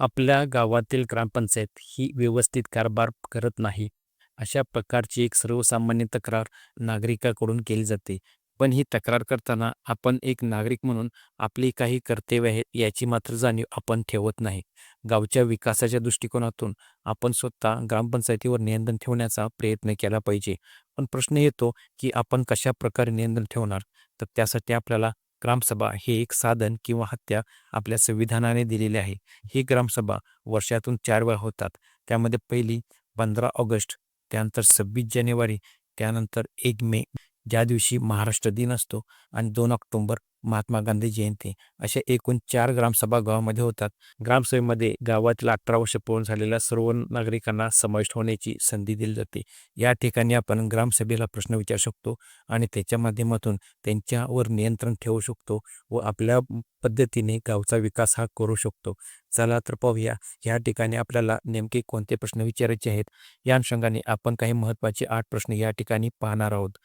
आपल्या गावातील ग्रामपंचायत ही व्यवस्थित कारभार करत नाही. अशा प्रकारची एक सर्वसामान्य तक्रार नागरिकाकडून केली जाते. पण ही तक्रार करताना आपण एक नागरिक म्हणून आपली काही कर्तव्य आहेत याची मात्र जाणीव आपण ठेवत नाही. गावच्या विकासाच्या दृष्टिकोनातून आपण स्वतः ग्रामपंचायतीवर नियंत्रण ठेवण्याचा प्रयत्न केला पाहिजे. पण प्रश्न येतो की आपण कशा प्रकारे नियंत्रण ठेवणार? तर त्यासाठी आपल्याला ग्रामसभा हे एक साधन किंवा हत्या आपल्या संविधानाने दिलेले आहे. ही ग्रामसभा वर्षातून चार वेळा होतात. त्यामध्ये पहिली पंधरा ऑगस्ट त्यानंतर सव्वीस जानेवारी त्यानंतर एक मे ज्या दिवशी महाराष्ट्र दिन असतो आणि दोन ऑक्टोंबर महात्मा गांधी जयंती अशा एकूण चार ग्रामसभा गावामध्ये होतात. ग्रामसभेमध्ये गावातील अठरा वर्ष पूर्ण झालेल्या सर्व नागरिकांना समाविष्ट होण्याची संधी दिली जाते. या ठिकाणी आपण ग्रामसभेला प्रश्न विचारू शकतो आणि त्याच्या माध्यमातून त्यांच्यावर नियंत्रण ठेवू शकतो व आपल्या पद्धतीने गावचा विकास हा करू शकतो. चला तर पाहूया या ठिकाणी आपल्याला नेमके कोणते प्रश्न विचारायचे आहेत? या अनुषंगाने आपण काही महत्त्वाचे आठ प्रश्न या ठिकाणी पाहणार आहोत.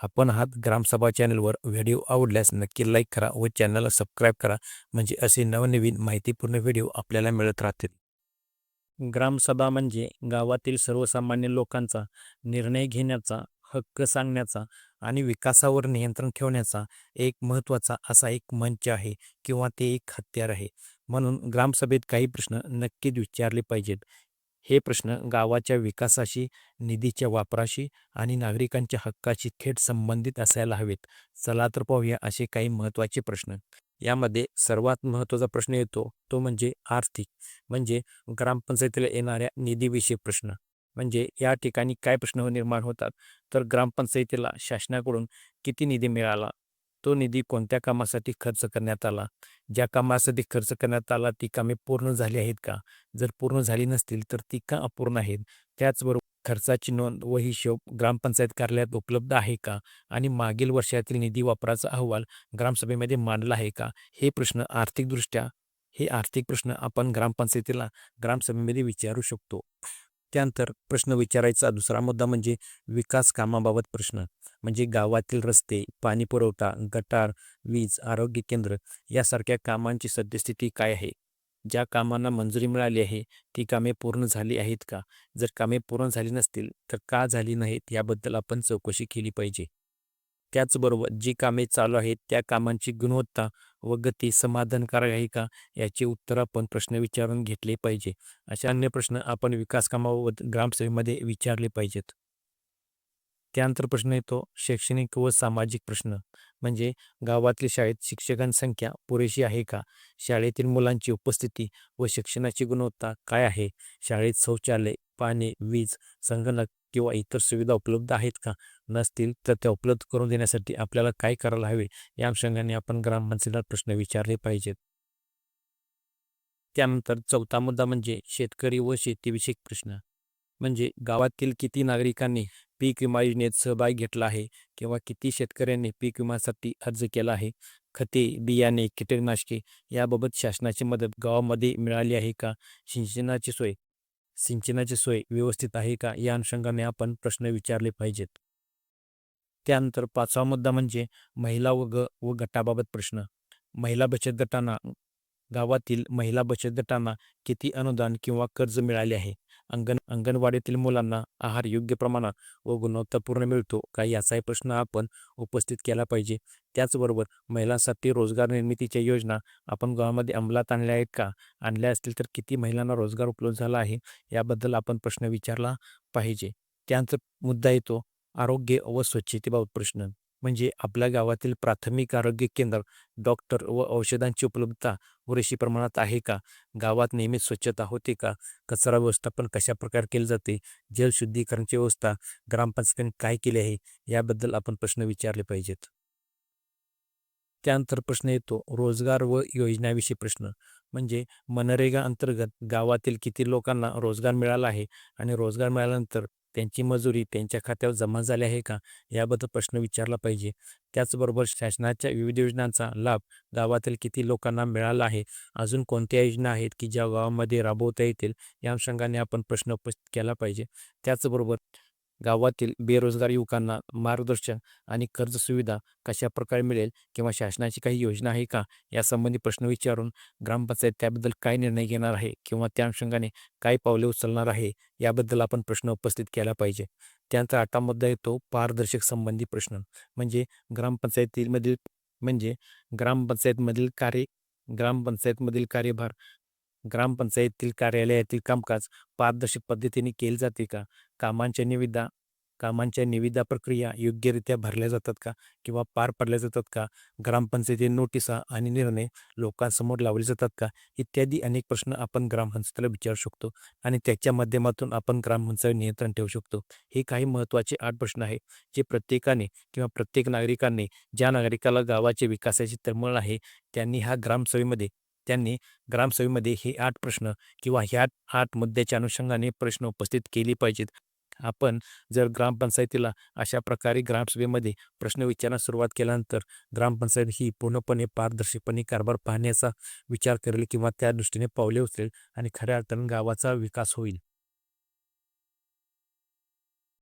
आपण आहात ग्रामसभा चॅनलवर. व्हिडिओ आवडल्यास नक्की लाईक करा व चॅनलला सबस्क्राईब करा. म्हणजे असे नवनवीन माहितीपूर्ण व्हिडिओ आपल्याला मिळत राहतील. ग्रामसभा म्हणजे गावातील सर्वसामान्य लोकांचा निर्णय घेण्याचा हक्क सांगण्याचा आणि विकासावर नियंत्रण ठेवण्याचा एक महत्त्वाचा असा एक मंच आहे किंवा ते एक हत्यार आहे. म्हणून ग्रामसभेत काही प्रश्न नक्कीच विचारले पाहिजेत. हे प्रश्न गावाच्या विकासाशी निधीच्या वापराशी आणि नागरिकांच्या हक्काशी थेट संबंधित असायला हवेत. चला तर पाहूया असे काही महत्त्वाचे प्रश्न. यामध्ये सर्वात महत्त्वाचा प्रश्न येतो तो म्हणजे आर्थिक म्हणजे ग्रामपंचायतीला येणाऱ्या निधीविषयी प्रश्न. म्हणजे या ठिकाणी काय प्रश्न निर्माण होतात? तर ग्रामपंचायतीला शासनाकडून किती निधी मिळाला? तो निधी कोणत्या कामासाठी खर्च करण्यात आला? ज्या कामासाठी खर्च करण्यात आला ती कामे पूर्ण झाली आहेत का? जर पूर्ण झाली नसतील तर ती का अपूर्ण आहेत? त्याचबरोबर खर्चाची नोंद व हिशोब ग्रामपंचायत कार्यालयात उपलब्ध आहे का? आणि मागील वर्षातील निधी वापराचा अहवाल ग्रामसभेमध्ये मांडला आहे का? हे प्रश्न आर्थिकदृष्ट्या हे आर्थिक प्रश्न आपण ग्रामपंचायतीला ग्रामसभेमध्ये विचारू शकतो. त्यानंतर प्रश्न विचारायचा दुसरा मुद्दा म्हणजे विकास कामाबाबत प्रश्न. म्हणजे गावातील रस्ते पाणी पुरवठा गटार वीज आरोग्य केंद्र यासारख्या कामांची सद्यस्थिती काय आहे? ज्या कामांना मंजुरी मिळाली आहे ती कामे पूर्ण झाली आहेत का? जर कामे पूर्ण झाली नसतील तर का झाली नाहीत याबद्दल आपण चौकशी केली पाहिजे. त्याचबरोबर जी कामे चालू आहेत त्या कामांची गुणवत्ता व गती समाधानकारक आहे का? याचे उत्तर आपण प्रश्न विचारून घेतले पाहिजे. असे अन्य प्रश्न आपण विकास कामाबाबत ग्रामसेवेमध्ये विचारले पाहिजेत. त्यानंतर प्रश्न येतो शैक्षणिक व सामाजिक प्रश्न. म्हणजे गावातली शाळेत शिक्षकांसंख्या पुरेशी आहे का? शाळेतील मुलांची उपस्थिती व शिक्षणाची गुणवत्ता काय आहे? शाळेत शौचालय पाणी वीज संगणक किंवा इतर सुविधा उपलब्ध आहेत का? नसतील तर त्या उपलब्ध करून देण्यासाठी आपल्याला काय करायला हवे? या अनुषंगाने आपण ग्रामपंचायतीला प्रश्न विचारले पाहिजेत. त्यानंतर चौथा मुद्दा म्हणजे शेतकरी व शेतीविषयक प्रश्न. म्हणजे गावातील किती नागरिकांनी पीक विमा योजनेत सहभाग घेतला आहे किंवा किती शेतकऱ्यांनी पीक विम्यासाठी अर्ज केला आहे? खते बियाणे कीटकनाशके याबाबत शासनाची मदत गावामध्ये मिळाली आहे का? सिंचनाची सोय सिंचनाची सोय व्यवस्थित आहे का? या अनुषंगाने आपण प्रश्न विचारले पाहिजेत. त्यानंतर पाचवा मुद्दा म्हणजे महिला व ग व गटाबाबत प्रश्न. महिला बचत गटांना गावातील महिला बचत गटांना किती अनुदान किंवा कर्ज मिळाले आहे? अंगण अंगणवाडीतील मुलांना आहार योग्य प्रमाणात व गुणवत्तापूर्ण मिळतो का याचाही प्रश्न आपण उपस्थित केला पाहिजे. त्याचबरोबर महिलांसाठी रोजगार निर्मितीच्या योजना आपण गावामध्ये अंमलात आणल्या आहेत का? आणल्या असतील तर किती महिलांना रोजगार उपलब्ध झाला आहे? याबद्दल आपण प्रश्न विचारला पाहिजे. त्यांचा मुद्दा येतो आरोग्य व स्वच्छतेबाबत प्रश्न. म्हणजे आपल्या गावातील प्राथमिक आरोग्य केंद्र डॉक्टर व औषधांची उपलब्धता पुरेशी प्रमाणात आहे का? गावात नियमित स्वच्छता होते का? कचरा व्यवस्थापन कशा प्रकारे केले जाते? जलशुद्धीकरणाची व्यवस्था ग्रामपंचायतीने काय केली आहे? याबद्दल आपण प्रश्न विचारले पाहिजेत. त्यानंतर प्रश्न येतो रोजगार व योजनाविषयी प्रश्न. म्हणजे मनरेगा अंतर्गत गावातील किती लोकांना रोजगार मिळाला आहे? आणि रोजगार मिळाल्यानंतर त्यांची मजुरी त्यांच्या खात्यावर जमा झाली आहे का? याबद्दल प्रश्न विचारला पाहिजे. त्याचबरोबर शासनाच्या विविध योजनांचा लाभ गावातील किती लोकांना मिळाला आहे? अजून कोणत्या योजना आहेत की ज्या गावामध्ये राबवता येतील? या अनुषंगाने आपण प्रश्न उपस्थित केला पाहिजे. त्याचबरोबर गावातील बेरोजगार युवकांना मार्गदर्शन आणि कर्ज सुविधा कशाप्रकारे मिळेल किंवा शासनाची काही योजना आहे का? यासंबंधी प्रश्न विचारून ग्रामपंचायत त्याबद्दल काय निर्णय घेणार आहे किंवा त्या अनुषंगाने काय पावले उचलणार आहे याबद्दल आपण प्रश्न उपस्थित केला पाहिजे. त्यानंतर आठवा मुद्दा येतो पारदर्शक संबंधी प्रश्न. म्हणजे ग्रामपंचायतीमधील म्हणजे ग्रामपंचायतमधील कार्य ग्रामपंचायतमधील कार्यभार ग्रामपंचायतीतील कार्यालयातील कामकाज पारदर्शक पद्धतीने केले जाते का? कामांच्या निविदा कामांच्या निविदा प्रक्रिया योग्यरित्या भरल्या जातात का? किंवा पार पडल्या जातात का? ग्रामपंचायती नोटिसा आणि निर्णय लोकांसमोर लावले जातात का? इत्यादी अनेक प्रश्न आपण ग्रामपंचायतीला विचारू शकतो आणि त्याच्या माध्यमातून आपण ग्रामपंचायत नियंत्रण ठेवू शकतो. हे काही महत्त्वाचे आठ प्रश्न आहे जे प्रत्येकाने किंवा प्रत्येक नागरिकांनी ज्या नागरिकाला गावाच्या विकासाची तळमळ आहे त्यांनी ह्या ग्रामसभेमध्ये त्यांनी ग्रामसभेमध्ये हे आठ प्रश्न किंवा ह्या आठ मुद्द्याच्या अनुषंगाने प्रश्न उपस्थित केले पाहिजेत. आपण जर ग्रामपंचायतीला अशा प्रकारे ग्रामसभेमध्ये प्रश्न विचारण्यास सुरुवात केल्यानंतर ग्रामपंचायत ही पूर्णपणे पारदर्शकपणे कारभार पाहण्याचा विचार करेल किंवा त्या दृष्टीने पावले उचलेल आणि खऱ्या अर्थानं गावाचा विकास होईल.